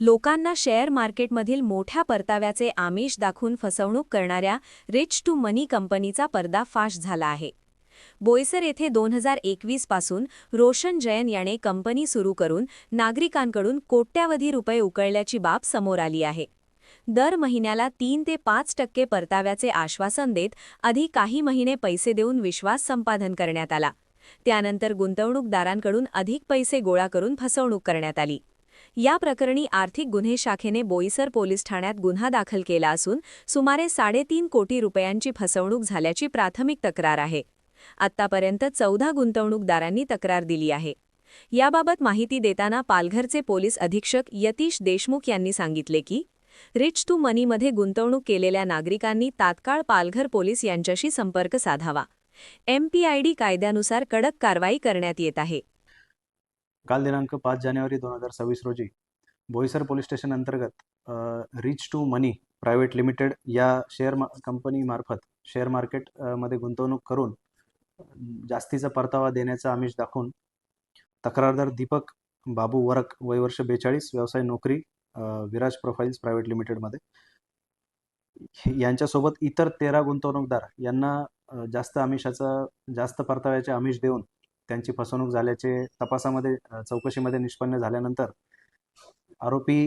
लोकांना शेअर मार्केटमधील मोठ्या परताव्याचे आमिष दाखवून फसवणूक करणाऱ्या रिच टू मनी कंपनीचा पर्दाफाश झाला आहे. बोईसर येथे दोन हजार एकवीसपासून रोशन जैन याने कंपनी सुरू करून नागरिकांकडून कोट्यावधी रुपये उकळल्याची बाब समोर आली आहे. दर महिन्याला तीन ते पाच टक्के परताव्याचे आश्वासन देत आधी काही महिने पैसे देऊन विश्वास संपादन करण्यात आला. त्यानंतर गुंतवणूकदारांकडून अधिक पैसे गोळा करून फसवणूक करण्यात आली. या प्रकरणी आर्थिक गुन्हे शाखेने बोईसर पोलीस ठाण्यात गुन्हा दाखल केला असून सुमारे साडेतीन कोटी रुपयांची फसवणूक झाल्याची प्राथमिक तक्रार आहे. आत्तापर्यंत चौदा गुंतवणूकदारांनी तक्रार दिली आहे. याबाबत माहिती देताना पालघरचे पोलीस अधीक्षक यतीश देशमुख यांनी सांगितले की रिच टू मनीमध्ये गुंतवणूक केलेल्या नागरिकांनी तात्काळ पालघर पोलीस यांच्याशी संपर्क साधावा. एमपीआयडी कायद्यानुसार कडक कारवाई करण्यात येत आहे. काल दिनांक पाच जानेवारी दोन हजार सव्वीस रोजी बोईसर पोलीस स्टेशन अंतर्गत reach to money private limited या शेअर मा कंपनीमार्फत शेअर मार्केटमध्ये गुंतवणूक करून जास्तीचा परतावा देण्याचा आमिष दाखवून तक्रारदार दीपक बाबू वरक वय वर्ष बेचाळीस व्यवसाय नोकरी विराज प्रोफाईल्स प्रायव्हेट लिमिटेडमध्ये यांच्यासोबत इतर तेरा गुंतवणूकदार यांना जास्त आमिषाचा जास्त परताव्याचे आमिष देऊन त्यांची फसवणूक झाल्याचे तपासामध्ये चौकशीमध्ये निष्पन्न झाल्यानंतर आरोपी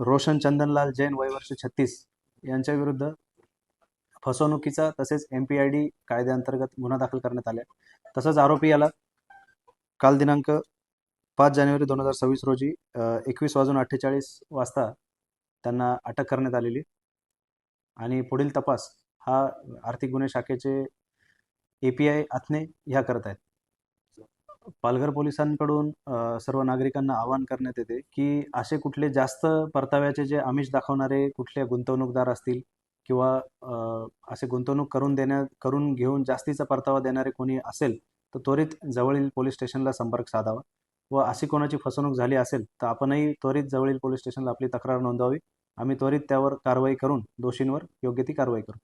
रोशन चंदनलाल जैन वय वर्ष छत्तीस यांच्या विरुद्ध फसवणुकीचा तसेच एम पी आय डी कायद्याअंतर्गत गुन्हा दाखल करण्यात आला तसंच आरोपी याला काल दिनांक पाच जानेवारी दोन हजार सव्वीस रोजी एकवीस वाजून अठ्ठेचाळीस वाजता त्यांना अटक करण्यात आलेली. आणि पुढील तपास हा आर्थिक गुन्हे शाखेचे ए पी आय आथने ह्या करत आहेत पालघर पोलिसांकडून सर्व नागरिकांना आवाहन करण्यात येते की असे कुठले जास्त परताव्याचे जे आमिष दाखवणारे कुठले गुंतवणूकदार असतील किंवा असे गुंतवणूक करून देण्या करून घेऊन जास्तीचा परतावा देणारे कोणी असेल तर त्वरित जवळील पोलीस स्टेशनला संपर्क साधावा. व अशी कोणाची फसवणूक झाली असेल तर आपणही त्वरित जवळील पोलीस स्टेशनला आपली तक्रार नोंदवावी. आम्ही त्वरित त्यावर कारवाई करून दोषींवर योग्य ती कारवाई करू.